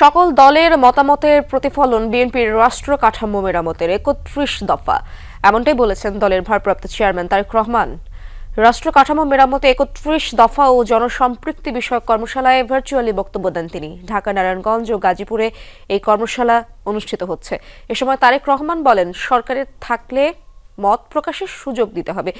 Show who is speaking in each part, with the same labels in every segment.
Speaker 1: সকল দলের মতামতের প্রতিফলন বিএনপির রাষ্ট্র কাঠামো মেরামতের একত্রিশ দফা। এমনটাই বলেছেন দলের ভারপ্রাপ্ত চেয়ারম্যান তারেক রহমান। রাষ্ট্র কাঠামো মেরামতে একত্রিশ দফা ও জনসম্পৃক্তি বিষয়ক কর্মশালায় ভার্চুয়ালি বক্তব্য দেন তিনি। ঢাকা, নারায়ণগঞ্জ ও গাজীপুরে এই কর্মশালা অনুষ্ঠিত হচ্ছে। এ সময় তারেক রহমান বলেন, সরকারের থাকলে মত প্রকাশের সুযোগ দিতে হবে।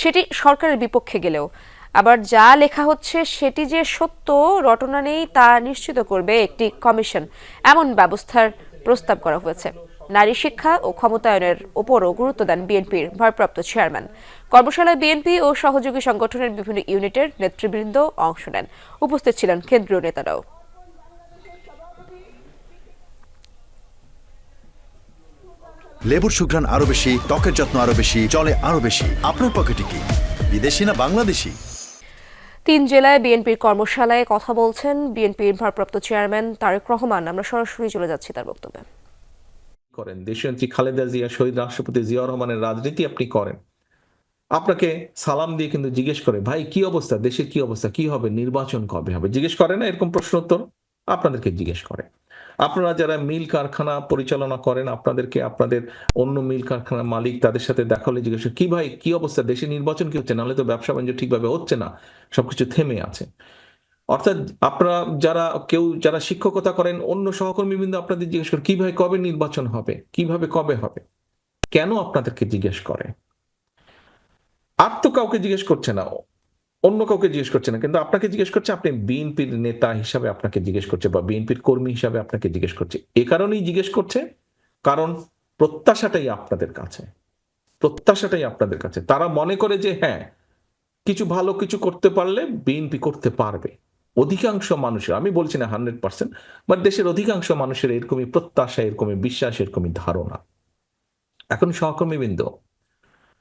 Speaker 1: সেটি সরকারের বিপক্ষে গেলেও। আবার যা লেখা হচ্ছে সেটি যে সত্য, রটনা নেই তা নিশ্চিত করবে একটি কমিশন। এমন ব্যবস্থার প্রস্তাব করা হয়েছে। নারী শিক্ষা ও ক্ষমতায়নের ওপরও গুরুত্ব দেন বিএনপির ভারপ্রাপ্ত চেয়ারম্যান। কর্মশালায় বিএনপি ও সহযোগী সংগঠনের বিভিন্ন ইউনিটের নেতৃবৃন্দ অংশ নেন। উপস্থিত ছিলেন কেন্দ্রীয় নেতারাও।
Speaker 2: লেবুর সুঘ্রাণ আরও বেশি, ত্বকের যত্ন আরও বেশি চলে আরও বেশি। আপনার পকেটে কি বিদেশি না বাংলাদেশি?
Speaker 1: তিন জেলায় বিএনপির কর্মশালায় কথা বলছেন বিএনপির ভারপ্রাপ্ত চেয়ারম্যান তারেক রহমান। আমরা সরাসরি চলে যাচ্ছি তার বক্তব্যে।
Speaker 3: করেন। দেশনেত্রী খালেদা জিয়া, শহীদ রাষ্ট্রপতি জিয়া রহমানের রাজনীতি আপনি করেন। আপনাকে সালাম দিয়ে কিন্তু জিজ্ঞেস করে, ভাই, কি অবস্থা? দেশের কি অবস্থা? কি হবে? নির্বাচন কবে হবে? জিজ্ঞেস করে না, এরকম প্রশ্ন উত্তর আপনাদেরকে জিজ্ঞেস করে। আপনারা যারা মিল কারখানা পরিচালনা করেন, আপনাদেরকে আপনাদের অন্য মিল কারখানার মালিক তাদের সাথে দেখা হলে জিজ্ঞেস কি ভাই, কি অবস্থা? দেশে নির্বাচন কি হচ্ছে? নাহলে তো ব্যবসা বাণিজ্য ঠিকভাবে হচ্ছে না। সবকিছু থেমে আছে। অর্থাৎ আপনারা যারা, কেউ যারা শিক্ষকতা করেন, অন্য সহকর্মী সহকর্মীবৃন্দ আপনাদের জিজ্ঞেস করে কীভাবে কবে নির্বাচন হবে? কীভাবে, কবে হবে? কেন আপনাদেরকে জিজ্ঞেস করে? আর তো কাউকে জিজ্ঞেস করছে না। অন্য কাউকে জিজ্ঞেস করছে না। কিন্তু আপনাকে জিজ্ঞেস করছে, আপনি বিএনপির নেতা হিসাবে আপনাকে জিজ্ঞেস করছে বা বিএনপির কর্মী হিসাবে আপনাকে জিজ্ঞেস করছে। এ কারণেই জিজ্ঞেস করছে, কারণ প্রত্যাশাটাই আপনাদের কাছে। প্রত্যাশাটাই আপনাদের কাছে। তারা মনে করে যে হ্যাঁ কিছু ভালো কিছু করতে পারলে বিএনপি করতে পারবে। অধিকাংশ মানুষের, আমি বলছি না হান্ড্রেড পার্সেন্ট, বাট দেশের অধিকাংশ মানুষের এরকমই প্রত্যাশা, এরকমই বিশ্বাস, এরকমই ধারণা। এখন সহকর্মীবৃন্দ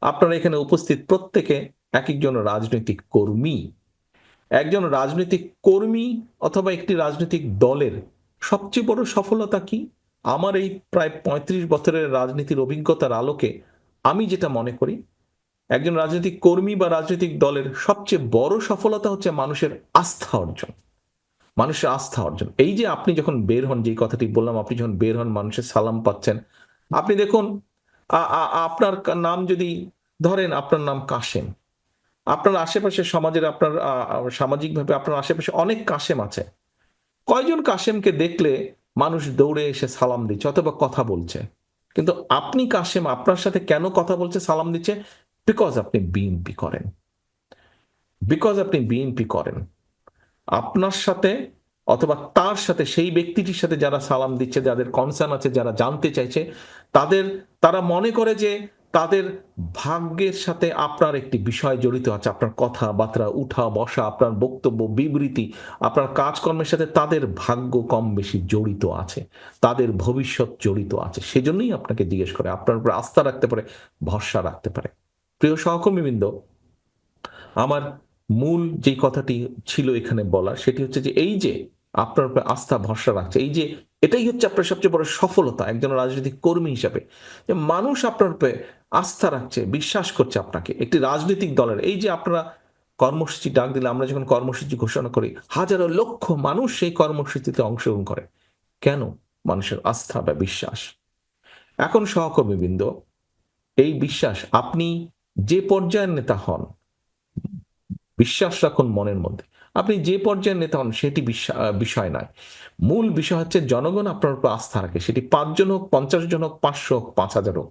Speaker 3: আপনারা এখানে উপস্থিত প্রত্যেকে এক একজন রাজনৈতিক কর্মী। একজন রাজনৈতিক কর্মী অথবা একটি রাজনৈতিক দলের সবচেয়ে বড় সফলতা কি? আমার এই প্রায় পঁয়ত্রিশ বছরের রাজনীতির অভিজ্ঞতার আলোকে আমি যেটা মনে করি, একজন রাজনৈতিক কর্মী বা রাজনৈতিক দলের সবচেয়ে বড় সফলতা হচ্ছে মানুষের আস্থা অর্জন। মানুষের আস্থা অর্জন। এই যে আপনি যখন বের হন যে কথাটি বললাম, আপনি যখন বের হন, মানুষের সালাম পাচ্ছেন। আপনি দেখুন আপনার নাম যদি ধরেন আপনার নাম কাশেম। আপনার আশেপাশে সমাজের আপনার সামাজিকভাবে আপনার আশেপাশে অনেক কাশেম আছে। কয়জন কাশেমকে দেখলে মানুষ দৌড়ে এসে সালাম দিচ্ছে অথবা কথা বলছে? কিন্তু আপনি কাশেম, আপনার সাথে কেন কথা বলছে, সালাম দিচ্ছে? বিকজ আপনি বিএনপি করেন। বিকজ আপনি বিএনপি করেন। আপনার সাথে অথবা তার সাথে, সেই ব্যক্তিটির সাথে যারা সালাম দিচ্ছে, যাদের কনসার্ন আছে, যারা জানতে চাইছে, তাদের, তারা মনে করে যে তাদের ভাগ্যের সাথে আপনার একটি বিষয় জড়িত আছে, আপনার কথাবার্তা, উঠা বসা, আপনার বক্তব্য, বিবৃতি, আপনার কাজকর্মের সাথে তাদের ভাগ্য কম বেশি জড়িত আছে, তাদের ভবিষ্যৎ জড়িত আছে। সেজন্যই আপনাকে জিজ্ঞেস করে, আপনার উপর আস্থা রাখতে পারে, ভরসা রাখতে পারে। প্রিয় সহকর্মীবৃন্দ, আমার মূল যে কথাটি ছিল এখানে বলা সেটি হচ্ছে যে এই যে আপনার উপরে আস্থা, ভরসা রাখছে, এই যে এটাই হচ্ছে আপনার সবচেয়ে বড় সফলতা একজন রাজনৈতিক কর্মী হিসাবে। যে মানুষ আপনার উপরে আস্থা রাখছে, বিশ্বাস করছে আপনাকে, একটি রাজনৈতিক দলের। এই যে আপনারা কর্মসূচি ডাক দিলে, আমরা যখন কর্মসূচি ঘোষণা করি, হাজারো লক্ষ মানুষ সেই কর্মসূচিতে অংশগ্রহণ করে। কেন? মানুষের আস্থা বা বিশ্বাস। এখন সহকর্মীবৃন্দ, এই বিশ্বাস, আপনি যে পর্যায়ের নেতা হন, বিশ্বাস রাখুন মনের মধ্যে। আপনি যে পর্যায়ের নেতা হন, সেটি বিষয় নয়। মূল বিষয় হচ্ছে, জনগণ আপনার উপর আস্থা রাখে। সেটি পাঁচজন হোক, পঞ্চাশ জন হোক, পাঁচশো হোক, পাঁচ হাজার হোক।